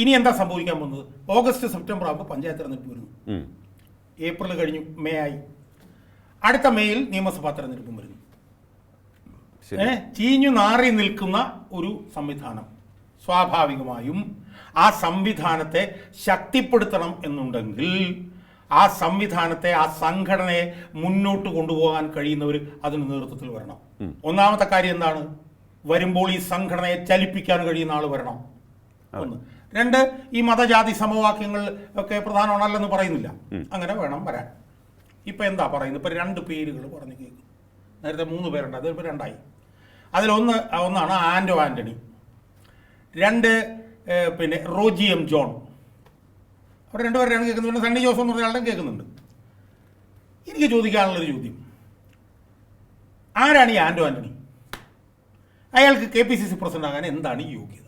ഇനി എന്താ സംഭവിക്കാൻ പോകുന്നത്? ഓഗസ്റ്റ് സെപ്റ്റംബർ ആകുമ്പോൾ പഞ്ചായത്ത് തെരഞ്ഞെടുപ്പ് വരുന്നു. ഏപ്രിൽ കഴിഞ്ഞു മേ ആയി. അടുത്ത മേയിൽ നിയമസഭാ തെരഞ്ഞെടുപ്പും വരുന്നു. ചീഞ്ഞു നാറി നിൽക്കുന്ന ഒരു സംവിധാനം. സ്വാഭാവികമായും ആ സംവിധാനത്തെ ശക്തിപ്പെടുത്തണം എന്നുണ്ടെങ്കിൽ ആ സംവിധാനത്തെ ആ സംഘടനയെ മുന്നോട്ട് കൊണ്ടുപോകാൻ കഴിയുന്നവർ അതിന് നേതൃത്വത്തിൽ വരണം. ഒന്നാമത്തെ കാര്യം എന്താണ്? വരുമ്പോൾ ഈ സംഘടനയെ ചലിപ്പിക്കാൻ കഴിയുന്ന ആൾ വരണം. ഒന്ന്. രണ്ട് ഈ മതജാതി സമവാക്യങ്ങൾ ഒക്കെ പ്രധാനമാണല്ലെന്ന് പറയുന്നില്ല. അങ്ങനെ വേണം വരാൻ. ഇപ്പൊ എന്താ പറയുന്നത്? ഇപ്പൊ രണ്ട് പേരുകൾ പറഞ്ഞു കേൾക്കും. നേരത്തെ മൂന്ന് പേരുണ്ട് അതിലിപ്പോൾ രണ്ടായി. അതിലൊന്ന് ഒന്നാണ് ആൻഡോ ആന്റണി. രണ്ട് പിന്നെ റോജി എം ജോൺ. അവർ രണ്ടുപേരെയാണ് കേൾക്കുന്നത്. പിന്നെ സണ്ണി ജോസഫ് എന്ന് പറഞ്ഞ ആളുടെ കേൾക്കുന്നുണ്ട്. എനിക്ക് ചോദിക്കാനുള്ളൊരു ചോദ്യം. ആരാണ് ഈ ആൻഡോ ആന്റണി? അയാൾക്ക് K P C C president ആകാൻ എന്താണ് ഈ യോഗ്യത?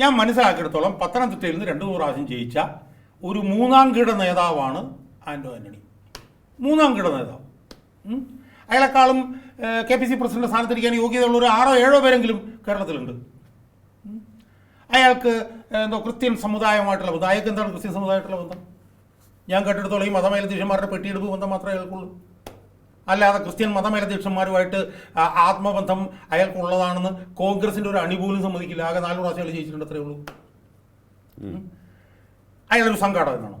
ഞാൻ മനസ്സിലാക്കിയിടത്തോളം പത്തനംതിട്ടയിൽ നിന്ന് രണ്ടു പ്രാവശ്യം ജയിച്ച ഒരു മൂന്നാം കിട നേതാവാണ് ആൻഡോ ആന്റണി മൂന്നാം കിട നേതാവ്. അയാളെക്കാളും കെ പി സി പ്രസിഡന്റ് സ്ഥാനത്തിരിക്കാൻ യോഗ്യതയുള്ള ഒരു ആറോ ഏഴോ പേരെങ്കിലും കേരളത്തിലുണ്ട്. അയാൾക്ക് എന്തോ ക്രിസ്ത്യൻ സമുദായമായിട്ടുള്ള ബന്ധം. അയാൾക്ക് എന്താണ് ക്രിസ്ത്യൻ സമുദായമായിട്ടുള്ള ബന്ധം? ഞാൻ കേട്ടിടത്തോളം ഈ മതമേലധ്യക്ഷന്മാരുടെ പെട്ടിയെടുപ്പ് ബന്ധം മാത്രമേ അയാൾക്കുള്ളൂ. അല്ലാതെ ക്രിസ്ത്യൻ മതമേലധ്യക്ഷന്മാരുമായിട്ട് ആത്മബന്ധം അയാൾക്കുള്ളതാണെന്ന് കോൺഗ്രസിന്റെ ഒരു അണിപോലും സമ്മതിക്കില്ല. ആകെ നാല് പ്രാവശ്യം അയാൾ ജയിച്ചിട്ടുണ്ട് അത്രേ ഉള്ളൂ. അയാളൊരു സംഘാടകനാണോ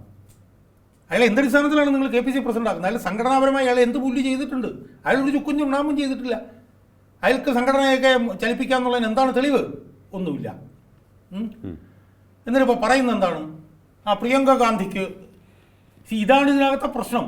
അയാൾ എന്തടിസ്ഥാനത്തിലാണ് നിങ്ങൾ കെ പി സി പ്രസിഡന്റ് ആക്കുന്നത് അയാൾ സംഘടനാപരമായി അയാൾ എന്ത് പുല്ല് ചെയ്തിട്ടുണ്ട്? അയാൾ ഒരു ചുക്കും ചുണ്ണാമ്പും ചെയ്തിട്ടില്ല. അയാൾക്ക് സംഘടനയൊക്കെ ചലിപ്പിക്കാന്നുള്ളതിന് എന്താണ് തെളിവ്? ഒന്നുമില്ല. എന്നിട്ടിപ്പോൾ പറയുന്നത് എന്താണ്? ആ പ്രിയങ്ക ഗാന്ധിക്ക് ഇതാണ് ഇതിനകത്തെ പ്രശ്നം.